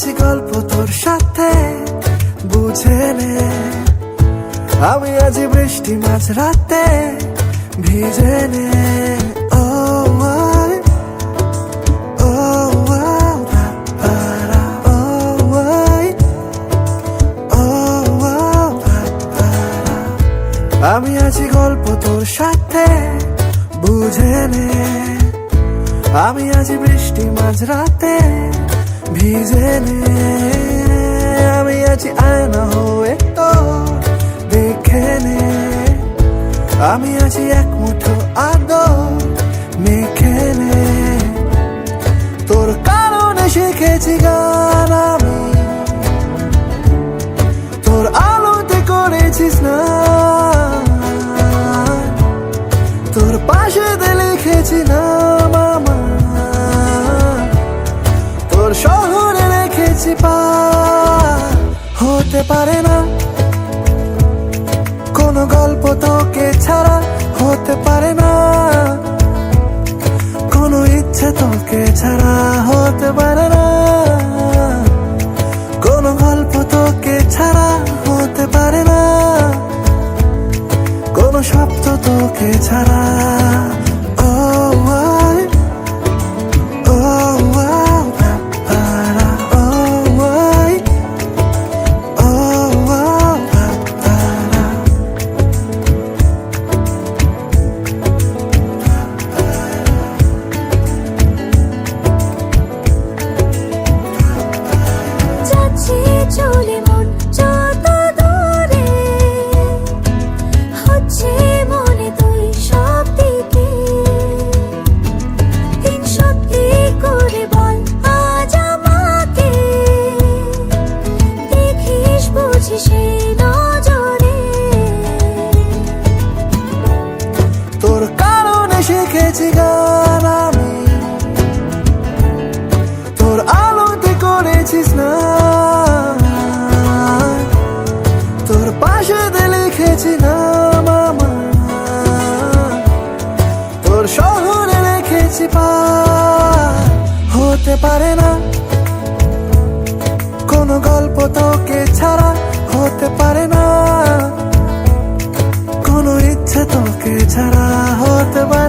আজ গল্প তোর সাথে বুঝে নে। আমি আজ বৃষ্টি মাছ রাতে ভিজে নে। আমি আছি গল্প তোর সাথে বুঝে নে। আমি আজি বৃষ্টি মাঝ রাতে নে আমি আছি আয়না হয়ে তো দেখে আমি আছি এক মুঠো আদর মেখে নে তোর কারণে শিখেছি গান আমি। তোর আলোতে করেছিস না তোর পাশে লিখেছি না হতে পারে না। কোনো গল্প তোকে ছাড়া হতে পারে না। কোনো ইচ্ছে তোকে ছাড়া হতে পারে না। কোনো গল্প তোকে ছাড়া হতে পারে না। কোনো শব্দ তোকে ছাড়া শহরে হতে পারে না। কোনো গল্প তোকে ছাড়া হতে পারে না। কোনো ইচ্ছে তোকে ছাড়া হতে পারে